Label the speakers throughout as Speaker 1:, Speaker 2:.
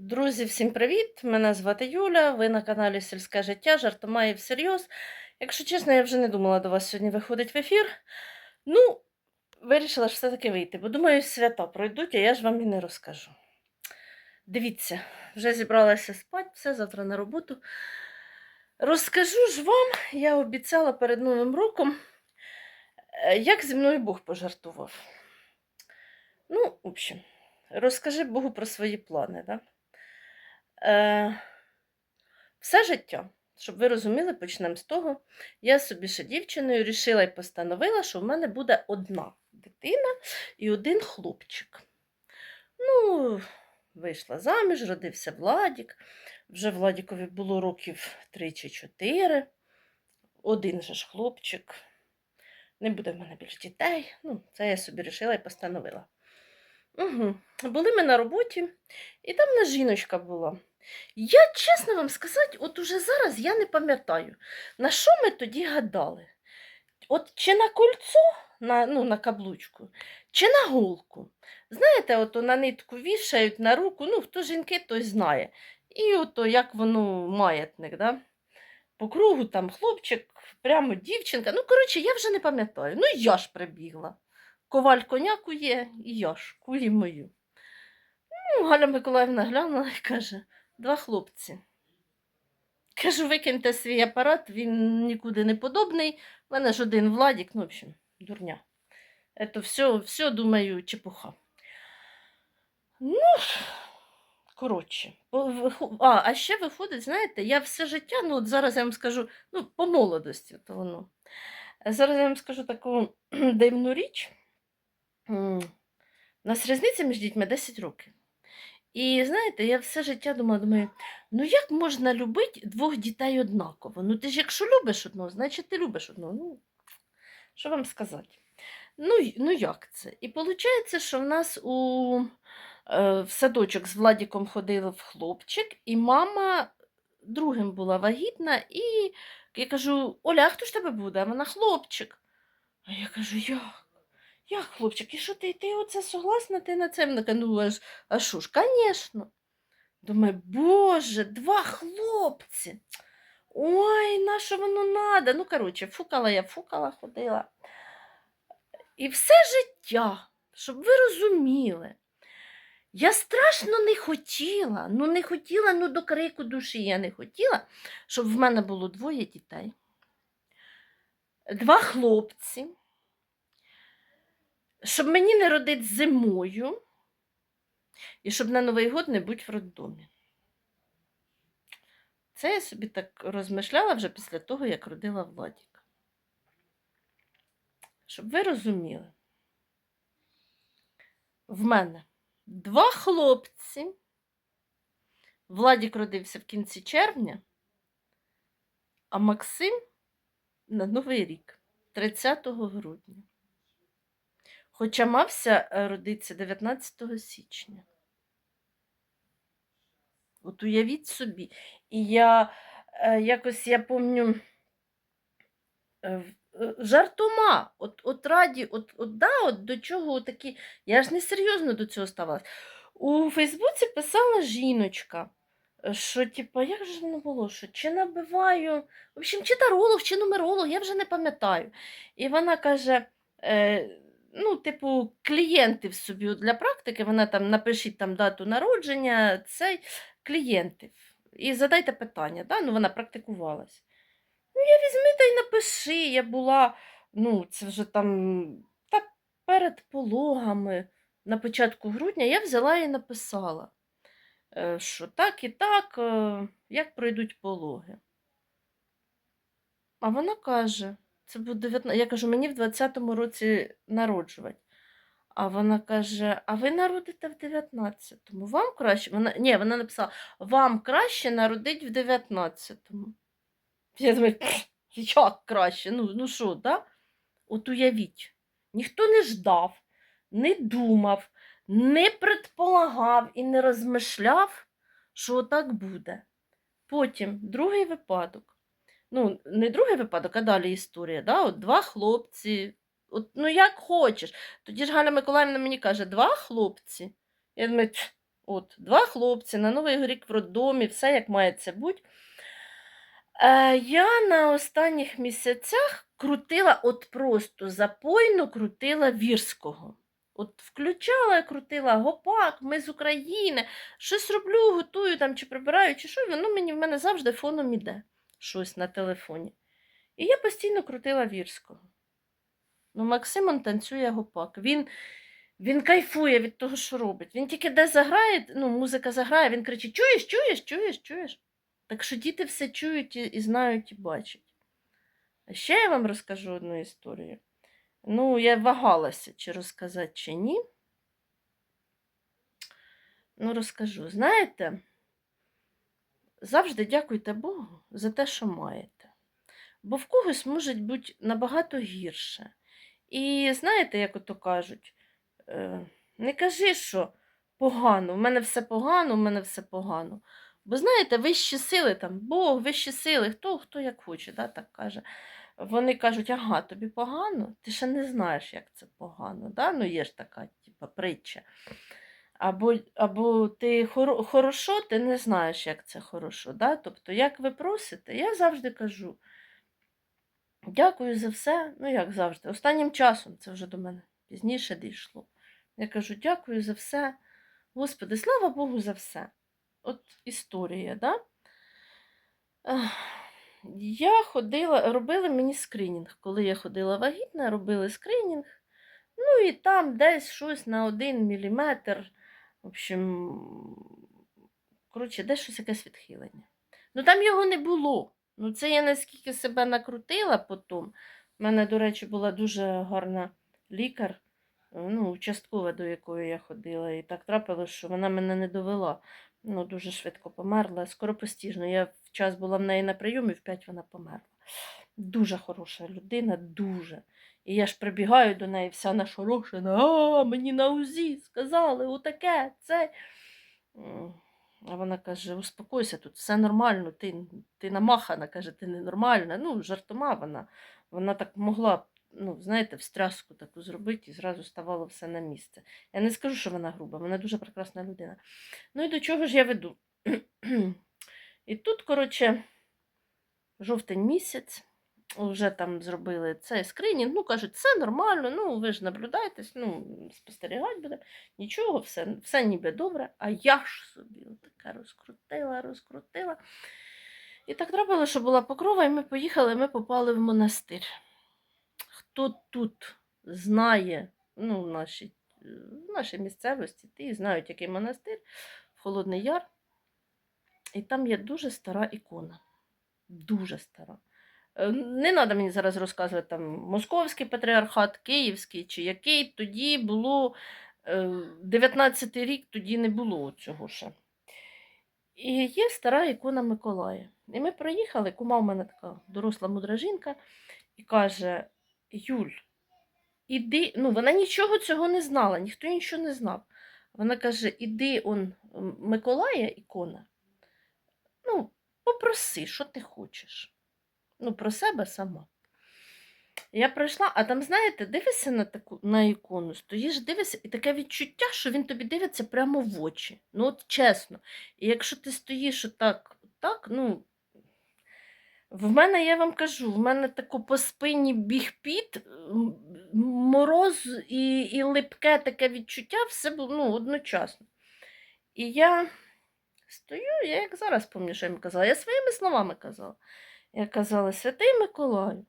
Speaker 1: Друзі, всім привіт! Мене звати Юля. Ви на каналі Сільське життя, жартома і всерйоз. Якщо чесно, я вже не думала до вас сьогодні виходить в ефір. Ну, вирішила ж все-таки вийти, бо думаю, свята пройдуть, а я ж вам і не розкажу. Дивіться, вже зібралася спати, все завтра на роботу. Розкажу ж вам, я обіцяла перед Новим роком, е, як зі мною Бог пожартував. Ну, в общем, розкажи Богу про свої плани. Да? Е, все життя, щоб ви розуміли, почнемо з того. Я собі ще дівчиною рішила і постановила, що в мене буде одна дитина і один хлопчик. Ну, вийшла заміж, родився Владік. Вже Владікові було років 3 чи 4. Один же ж хлопчик. Не буде в мене більш дітей. Ну, це я собі рішила і постановила. Угу. Були ми на роботі, і там на жіночка була. Я, чесно вам сказати, от уже зараз я не пам'ятаю, на що ми тоді гадали. От чи на кольцо, на, ну, на каблучку, чи на голку. Знаєте, ото на нитку вішають на руку, ну, хто жінки, той знає. І ото як воно маятник, да? по кругу там хлопчик, прямо дівчинка. Ну, коротше, я вже не пам'ятаю. Ну, я ж прибігла. Коваль коняку є, і я ж, кулі мою. Ну, Галя Миколаївна глянула і каже, два хлопці. Кажу, викиньте свій апарат, він нікуди не подобний. У мене ж один Владік, ну, в общем, дурня. Це все, все, думаю, чепуха. Ну, коротше. А, а ще виходить, знаєте, я все життя, ну от зараз я вам скажу, ну, по молодості, то воно. Зараз я вам скажу таку дивну річ. У нас різниця між дітьми 10 років. І знаєте, я все життя думала, думаю, ну як можна любити двох дітей однаково? Ну ти ж якщо любиш одного, значить ти любиш одного. Ну, що вам сказати? Ну, ну як це? І виходить, що в нас у, е, в садочок з Владіком ходив хлопчик, і мама другим була вагітна, і я кажу, Оля, а хто ж тебе буде? А вона хлопчик. А я кажу, як? Як хлопчик? І що ти, ти оце согласна? Ти на це Вона ну, а а що ж, звісно. Думаю, боже, два хлопці. Ой, на що воно надо? Ну, коротше, фукала я, фукала, ходила. І все життя, щоб ви розуміли, я страшно не хотіла, ну не хотіла, ну до крику душі я не хотіла, щоб в мене було двоє дітей. Два хлопці, щоб мені не родити зимою, і щоб на Новий год не бути в роддомі. Це я собі так розмишляла вже після того, як родила Владіка. Щоб ви розуміли, в мене два хлопці. Владік родився в кінці червня, а Максим на Новий рік, 30 грудня. Хоча мався е, родитися 19 січня. От уявіть собі. І я е, якось я пам'ятаю жартома, от, от раді, от, от, да, от до чого такі. Я ж не серйозно до цього ставилась. У Фейсбуці писала жіночка, е, що, типу, як же воно було, що чи набиваю, в общем, чи таролог, чи нумеролог, я вже не пам'ятаю. І вона каже. Ну, типу, клієнтів собі для практики, вона там напишіть там дату народження, цей клієнтів. І задайте питання, да? ну вона практикувалась. Ну, я візьми та й напиши. Я була, ну, це вже там та перед пологами на початку грудня я взяла і написала, е, що так і так, е, як пройдуть пологи. А вона каже, це буде 19... Я кажу, мені в 20-му році народжувати. А вона каже: А ви народите в 19-му. Вам краще. Вона... Ні, вона написала, вам краще народити в 19-му. Я думаю, як краще? Ну, ну що, да? От уявіть, ніхто не ждав, не думав, не предполагав і не розмишляв, що отак буде. Потім другий випадок. Ну, не другий випадок, а далі історія. Да? От два хлопці. От, ну як хочеш. Тоді ж Галя Миколаївна мені каже, два хлопці. Я думаю, От, Два хлопці на Новий рік в роддомі, все як має бути. Е, я на останніх місяцях крутила, от просто запойно крутила вірського. От включала, крутила гопак, ми з України, щось роблю, готую там чи прибираю, чи що, воно мені в мене завжди фоном іде щось на телефоні. І я постійно крутила вірського. Ну, Максим он танцює гопак. Він, він кайфує від того, що робить. Він тільки де заграє, ну, музика заграє, він кричить: Чуєш, чуєш, чуєш, чуєш. Так що діти все чують і, і знають, і бачать. А ще я вам розкажу одну історію. Ну, я вагалася, чи розказати, чи ні. Ну, розкажу. Знаєте, завжди дякуйте Богу за те, що маєте. Бо в когось може бути набагато гірше. І знаєте, як ото кажуть, е, не кажи, що погано, в мене все погано, в мене все погано. Бо знаєте, вищі сили, там, Бог, вищі сили, хто хто як хоче, да, так каже. Вони кажуть, ага, тобі погано, ти ще не знаєш, як це погано. Да? Ну, є ж така типа, притча. Або, або ти хоро, хорошо, ти не знаєш, як це хорошо. Да? Тобто, як ви просите, я завжди кажу. Дякую за все. Ну, як завжди. Останнім часом це вже до мене пізніше дійшло. Я кажу, дякую за все. Господи, слава Богу, за все. От історія, да? Я ходила, робили мені скринінг. Коли я ходила вагітна, робили скринінг. Ну і там десь щось на один міліметр. В общем, коротше, десь щось якесь відхилення. Ну там його не було. Ну, це я наскільки себе накрутила потім. У мене, до речі, була дуже гарна лікар, ну, участкова, до якої я ходила. І так трапилося, що вона мене не довела. Ну, дуже швидко померла, скоропостіжно. Я в час була в неї на прийомі, в п'ять вона померла. Дуже хороша людина, дуже. І я ж прибігаю до неї вся нашорошена, а мені на УЗІ сказали, отаке, це. А вона каже: успокойся, тут все нормально, ти, ти намахана, каже, ти ненормальна. Ну, жартома вона. Вона так могла, ну, знаєте, встряску таку зробити і зразу ставало все на місце. Я не скажу, що вона груба, вона дуже прекрасна людина. Ну і до чого ж я веду? І тут, коротше, жовтень місяць. Вже там зробили цей скринінг, ну кажуть, все нормально, ну ви ж наблюдаєтесь, ну, спостерігати будемо. Нічого, все, все ніби добре. А я ж собі така розкрутила, розкрутила. І так трапило, що була покрова, і ми поїхали, і ми попали в монастир. Хто тут знає, ну, в нашій місцевості, ті знають, який монастир, в Холодний Яр. І там є дуже стара ікона. Дуже стара. Е, Не треба мені зараз розказувати там московський патріархат, київський чи який. Тоді було е, 19 рік, тоді не було цього ще. І є стара ікона Миколая. І ми приїхали, кума в мене така доросла мудра жінка, і каже: Юль, іди, ну вона нічого цього не знала, ніхто нічого не знав. Вона каже: іди он Миколая ікона. Ну, попроси, що ти хочеш. Ну, про себе сама. Я прийшла, а там, знаєте, дивишся на таку на ікону, стоїш, дивишся, і таке відчуття, що він тобі дивиться прямо в очі. Ну, от чесно. І якщо ти стоїш отак, так, ну. В мене, я вам кажу, в мене тако по спині біг піт, м- мороз і, і липке таке відчуття, все було ну, одночасно. І я стою, я як зараз пам'ятаю, що я їм казала. Я своїми словами казала. Я казала, святий Миколаю,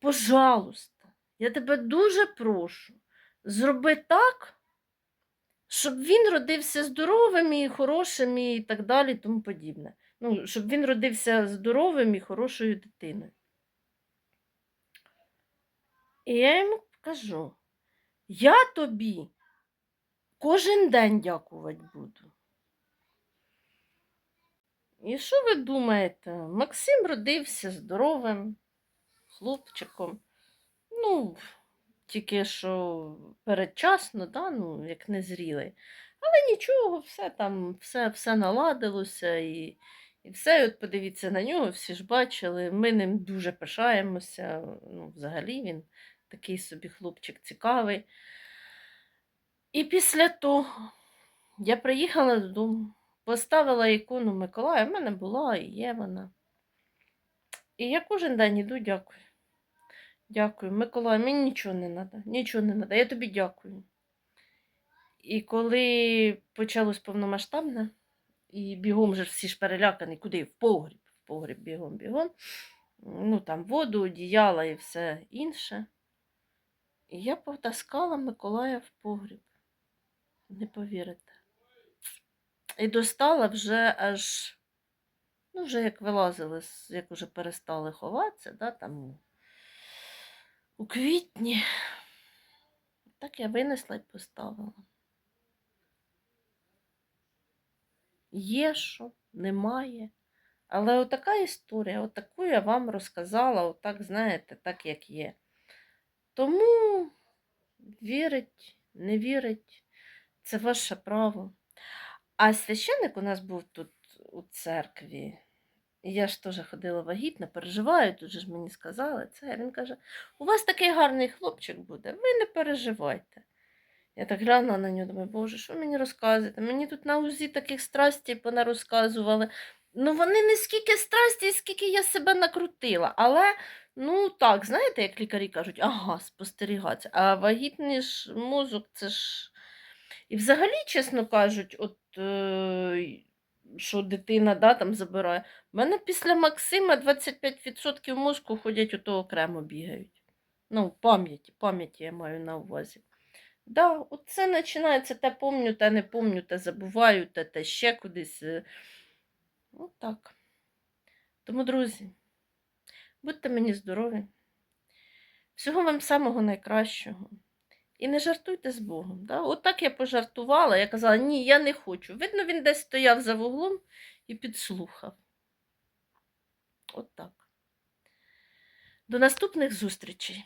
Speaker 1: пожалуйста, я тебе дуже прошу, зроби так, щоб він родився здоровим і хорошим і так далі, тому подібне. Ну, щоб він родився здоровим і хорошою дитиною. І я йому кажу, я тобі кожен день дякувати буду. І що ви думаєте? Максим родився здоровим хлопчиком. Ну, тільки що передчасно, да? ну, як незрілий. Але нічого, все там, все, все наладилося і, і все. От подивіться на нього, всі ж бачили. Ми ним дуже пишаємося. Ну, взагалі він такий собі хлопчик цікавий. І після того Я приїхала додому, поставила ікону Миколая, в мене була і є вона. І я кожен день іду, дякую. Дякую, Миколай, мені нічого не треба, нічого не треба, я тобі дякую. І коли почалось повномасштабне, і бігом же всі ж перелякані, куди? В погріб, в погріб бігом, бігом. Ну там воду, одіяла і все інше. І я потаскала Миколая в погріб. Не повірите. І достала вже аж, ну, вже як вилазили, як вже перестали ховатися, да, там у- квітні. Так я винесла і поставила. Є що, немає. Але отака історія, отаку я вам розказала, отак, знаєте, так як є. Тому вірить, не вірить, це ваше право. А священник у нас був тут у церкві. І я ж теж ходила вагітна, переживаю, тут же ж мені сказали це. Він каже: у вас такий гарний хлопчик буде, ви не переживайте. Я так глянула на нього, думаю, боже, що мені розказуєте? Мені тут на узі таких страстей понарозказували. Ну, вони не скільки страсті, скільки я себе накрутила. Але, ну так, знаєте, як лікарі кажуть, ага, спостерігатися. А вагітний ж мозок, це ж. І взагалі, чесно кажуть, от е, що дитина да, там забирає. У мене після Максима 25% мозку ходять ото окремо бігають. Ну, в пам'яті, пам'яті я маю на увазі. Да, оце починається те помню, те не помню, те забуваю, те, те ще кудись. е. Ну так. Тому, друзі, будьте мені здорові. Всього вам самого найкращого. І не жартуйте з Богом. Да? От я пожартувала, я казала, ні, я не хочу. Видно, він десь стояв за вуглом і підслухав. От. До наступних зустрічей.